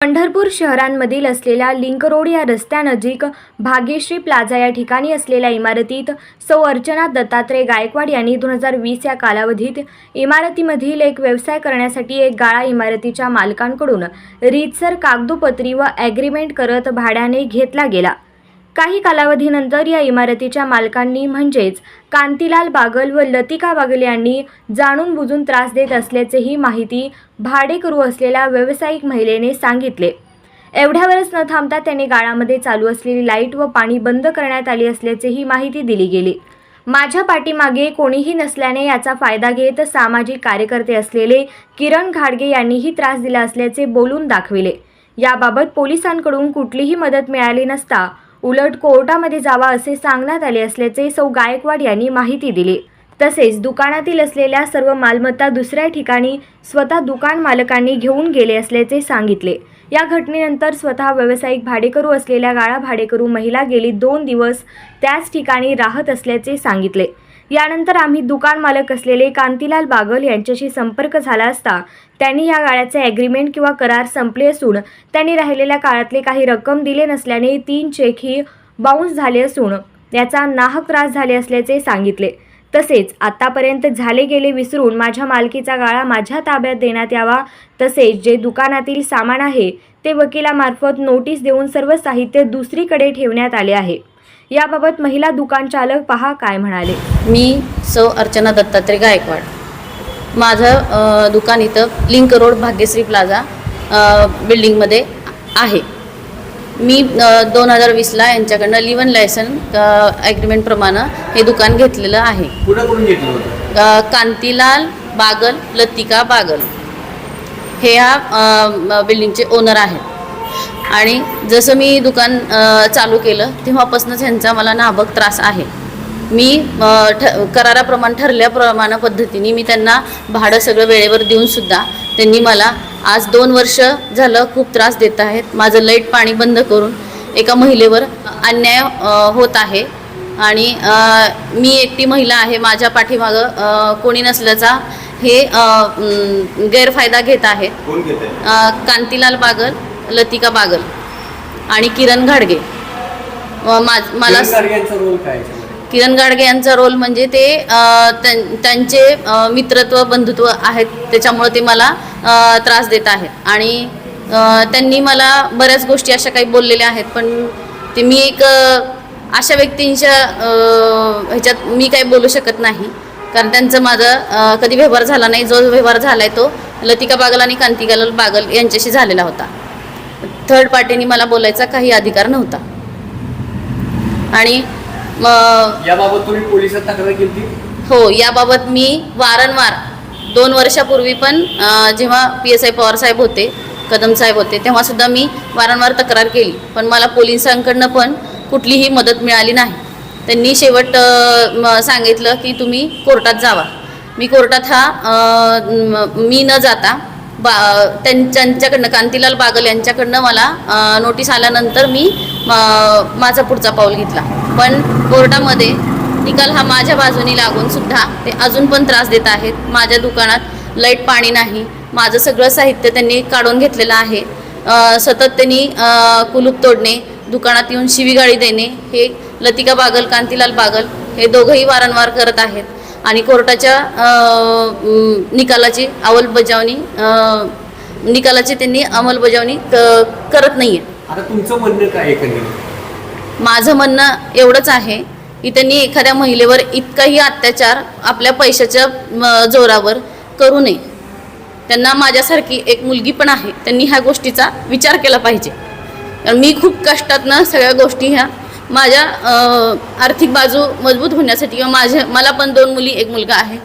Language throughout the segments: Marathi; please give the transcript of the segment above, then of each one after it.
पंढरपूर शहरांमधील असलेल्या लिंक रोड या रस्त्यानजीक भाग्यश्री प्लाझा या ठिकाणी असलेल्या इमारतीत सौ अर्चना दत्तात्रय गायकवाड यांनी दोन हजार वीस या कालावधीत इमारतीमधील एक व्यवसाय करण्यासाठी एक गाळा इमारतीच्या मालकांकडून रीतसर कागदोपत्री व ॲग्रीमेंट करत भाड्याने घेतला गेला. काही कालावधीनंतर या इमारतीच्या मालकांनी म्हणजेच कांतीलाल बागल व लतिका बागल यांनी जाणून बुजून त्रास देत असल्याचेही माहिती भाडेकरू असलेल्या व्यावसायिक महिलेने सांगितले. एवढ्यावरच न थांबता त्यांनी गाळामध्ये चालू असलेली लाइट व पाणी बंद करण्यात आली असल्याचेही माहिती दिली गेली. माझ्या पाठीमागे कोणीही नसल्याने याचा फायदा घेत सामाजिक कार्यकर्ते असलेले किरण घाडगे यांनीही त्रास दिला असल्याचे बोलून दाखविले. याबाबत पोलिसांकडून कुठलीही मदत मिळाली नसता उलट कोर्टामध्ये जावा असे सांगण्यात आले असल्याचे सौ गायकवाड यांनी माहिती दिली. तसेच दुकानातील असलेल्या सर्व मालमत्ता दुसऱ्या ठिकाणी स्वतः दुकान मालकांनी घेऊन गेले असल्याचे सांगितले. या घटनेनंतर स्वतः व्यावसायिक भाडेकरू असलेल्या गाळा भाडेकरू महिला गेली दोन दिवस त्याच ठिकाणी राहत असल्याचे सांगितले. यानंतर आम्ही दुकान मालक असलेले कांतीलाल बागल यांच्याशी संपर्क झाला असता त्यांनी या गाळ्याचे ॲग्रीमेंट किंवा करार संपले असून त्यांनी राहिलेल्या काळातले काही रक्कम दिले नसल्याने तीन चेकही बाउन्स झाले असून याचा नाहक त्रास झाले असल्याचे सांगितले. तसेच आतापर्यंत झाले गेले विसरून माझ्या मालकीचा गाळा माझ्या ताब्यात देण्यात यावा तसेच जे दुकानातील सामान आहे ते वकिलामार्फत नोटीस देऊन सर्व साहित्य दुसरीकडे ठेवण्यात आले आहे. याबाबत महिला दुकान चालक पहा काय म्हणाले. मी सौ अर्चना दत्तात्रय गायकवाड. माझं दुकान इथं लिंक रोड भाग्यश्री प्लाझा बिल्डिंगमध्ये आहे. मी दोन हजार वीसला यांच्याकडनं लिवन लायसन ॲग्रीमेंटप्रमाणे हे दुकान घेतलेलं आहे. कांतीलाल बागल लतिका बागल. हे म, बिल्डिंगचे ओनर आहेत. आणि जसं मी दुकान चालू केलं तेव्हापासूनच ह्यांचा मला नाभक त्रास आहे. मी ठ कराराप्रमाणे ठरल्याप्रमाणे पद्धतीने मी त्यांना भाडं सगळं वेळेवर देऊनसुद्धा त्यांनी मला आज दोन वर्ष झालं खूप त्रास देत आहेत. माझं लाइट पाणी बंद करून एका महिलेवर अन्याय होत आहे. आणि मी एकटी महिला आहे माझ्या पाठीमागं कोणी नसल्याचा हे गैरफायदा घेत आहेत आहे? कांतीलाल बागल. लतिका बागल आणि किरण घाडगे. माझ मला रोल काय? किरण गाडगे यांचा रोल म्हणजे ते त्यांचे मित्रत्व बंधुत्व आहेत त्याच्यामुळे ते मला त्रास देत आहेत. आणि त्यांनी मला बऱ्याच गोष्टी अशा काही बोललेल्या आहेत पण ते मी एक अशा व्यक्तींच्या ह्याच्यात मी काही बोलू शकत नाही. कारण त्यांचं माझं कधी व्यवहार झाला नाही जो व्यवहार झाला आहे तो लतिका बागल आणि कांतिकालाल बागल यांच्याशी झालेला होता. थर्ड पार्टीने मला बोलायचा काही अधिकार नव्हता. आणि याबाबत तुम्ही पोलिसात तक्रार केली हो याबाबत मी वारंवार दोन वर्षापूर्वी पण जेव्हा पी एस आय पवार साहेब होते कदम साहेब होते तेव्हासुद्धा मी वारंवार तक्रार केली. पण मला पोलिसांकडनं पण कुठलीही मदत मिळाली नाही. त्यांनी शेवट सांगितलं की तुम्ही कोर्टात जावा. मी कोर्टात हा मी न जाता बा त्यांच्याकडनं कांतीलाल बागल यांच्याकडनं मला नोटीस आल्यानंतर मी माझा पुढचा पाऊल घेतला. पण कोर्टामध्ये निकाल हा माझ्या बाजूनी लागून सुद्धा ते अजून पण त्रास देत आहेत. माझ्या दुकानात लाइट पाणी नाही. माझं सगळं साहित्य त्यांनी काढून घेतलेलं आहे. सतत त्यांनी कुलूप तोडणे दुकानात येऊन शिवीगाळी देणे हे लतिका बागल कांतीलाल बागल हे दोघंही वारंवार करत आहेत. आणि कोर्टाच्या निकालाची अंमलबजावणी निकालाची त्यांनी अंमलबजावणी करत नाही आहे आता तुमचं म्हणणं काय एकंदरीत माझं म्हणणं एवढंच आहे की त्यांनी एखाद्या महिलेवर इतकाही अत्याचार आपल्या पैशाच्या जोरावर करू नये. त्यांना माझ्यासारखी एक मुलगी पण आहे त्यांनी ह्या गोष्टीचा विचार केला पाहिजे. मी खूप कष्टातनं सगळ्या गोष्टी ह्या माझ्या आर्थिक बाजू मजबूत होण्यासाठी किंवा माझ्या मला पण दोन मुली एक मुलगा आहे.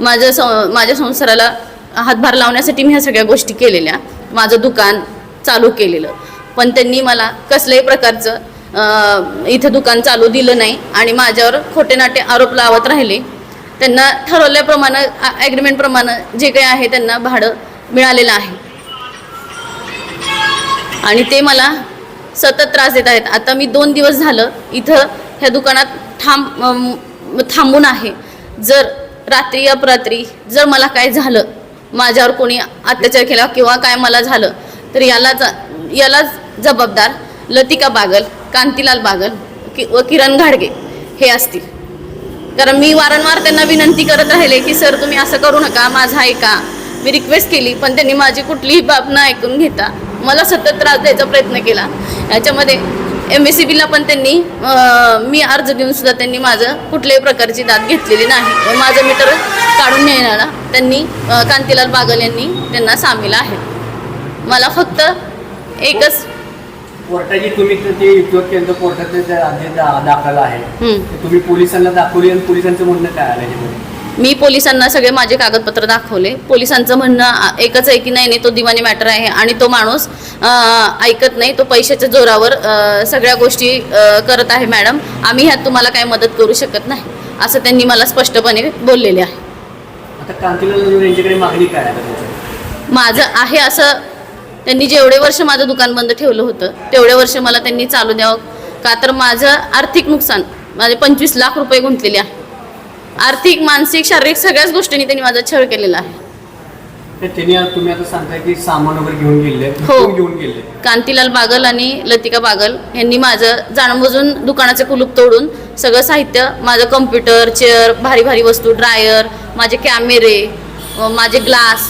माझ्या सं माझ्या संसाराला हातभार लावण्यासाठी मी ह्या सगळ्या गोष्टी केलेल्या. माझं दुकान चालू केलेलं. पण त्यांनी मला कसल्याही प्रकारचं इथं दुकान चालू दिलं नाही आणि माझ्यावर खोटे नाटे आरोप लावत राहिले. त्यांना ठरवल्याप्रमाणे ॲग्रीमेंटप्रमाणे जे काही आहे त्यांना भाडं मिळालेलं आहे. आणि ते मला सतत त्रास देत आहेत. आता मी दोन दिवस झालं इथं ह्या दुकानात थांब थांबून आहे. जर रात्री अपरात्री जर मला काय झालं माझ्यावर कोणी अत्याचार केला किंवा काय मला झालं तर याला जा याला जबाबदार लतिका बागल कांतीलाल बागल कि व किरण घाडगे हे असतील. कारण मी वारंवार त्यांना विनंती करत राहिले की सर तुम्ही असं करू नका माझा ऐका मी रिक्वेस्ट केली पण त्यांनी माझी कुठलीही बाब न ऐकून घेता मला सतत त्रास द्यायचा प्रयत्न केला. याच्यामध्ये एम एस सी बीला पण त्यांनी मी अर्ज देऊन सुद्धा त्यांनी माझं कुठल्याही प्रकारची दाद घेतलेली नाही. व माझं मीटर काढून नेण्याला त्यांनी कांतीलाल बागल यांनी त्यांना सामील आहे. मला फक्त एकच कोर्टाची तुम्ही ते युद्ध केंद्र कोर्टात दाखल आहे तुम्ही पोलिसांना दाखवली आणि पोलिसांचं म्हणणं काय आलं मी पोलिसांना सगळे माझे कागदपत्र दाखवले. पोलिसांचं म्हणणं एकच आहे की नाही नाही तो दिवाणी मॅटर आहे आणि तो माणूस ऐकत नाही. तो पैशाच्या जोरावर सगळ्या गोष्टी करत आहे मॅडम. आम्ही ह्यात तुम्हाला काही मदत करू शकत नाही असं त्यांनी मला स्पष्टपणे बोललेले आहे. काय? माझं आहे असं त्यांनी जेवढे वर्ष माझं दुकान बंद ठेवलं होतं तेवढे वर्ष मला त्यांनी चालू द्यावं. का तर माझं आर्थिक नुकसान माझे पंचवीस लाख रुपये गुंतलेले आहे. आर्थिक मानसिक शारीरिक सगळ्याच गोष्टींनी त्यांनी माझा छळ केलेला आहे. तर त्यांनी आता- तुम्ही आता सांगताय की सामान वगैरे घेऊन गेले हो. कोण घेऊन गेले? कांतीलाल बागल आणि लतिका बागल यांनी माझं जाणूनबुजून दुकानाचे कुलूप तोडून सगळं साहित्य माझं कम्प्युटर चेअर भारी भारी वस्तू ड्रायर माझे कॅमेरे माझे ग्लास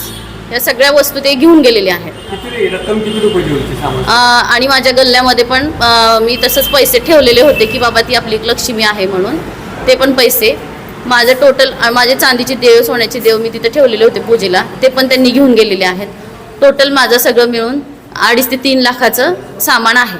या सगळ्या वस्तू ते घेऊन गेलेले आहेत. किती रक्कम किती रुपयाची होती सामान? अं, आणि माझ्या गल्ल्यामध्ये पण अं, मी तसंच पैसे ठेवलेले होते की बाबा ती आपली एक लक्ष्मी आहे म्हणून ते पण पैसे माझं टोटल माझे चांदीचे देव सोन्याचे देव मी तिथे ठेवलेले होते पूजेला. ते पण त्यांनी घेऊन गेलेले आहेत. टोटल माझं सगळं मिळून अडीच ते तीन लाखाचं सामान आहे.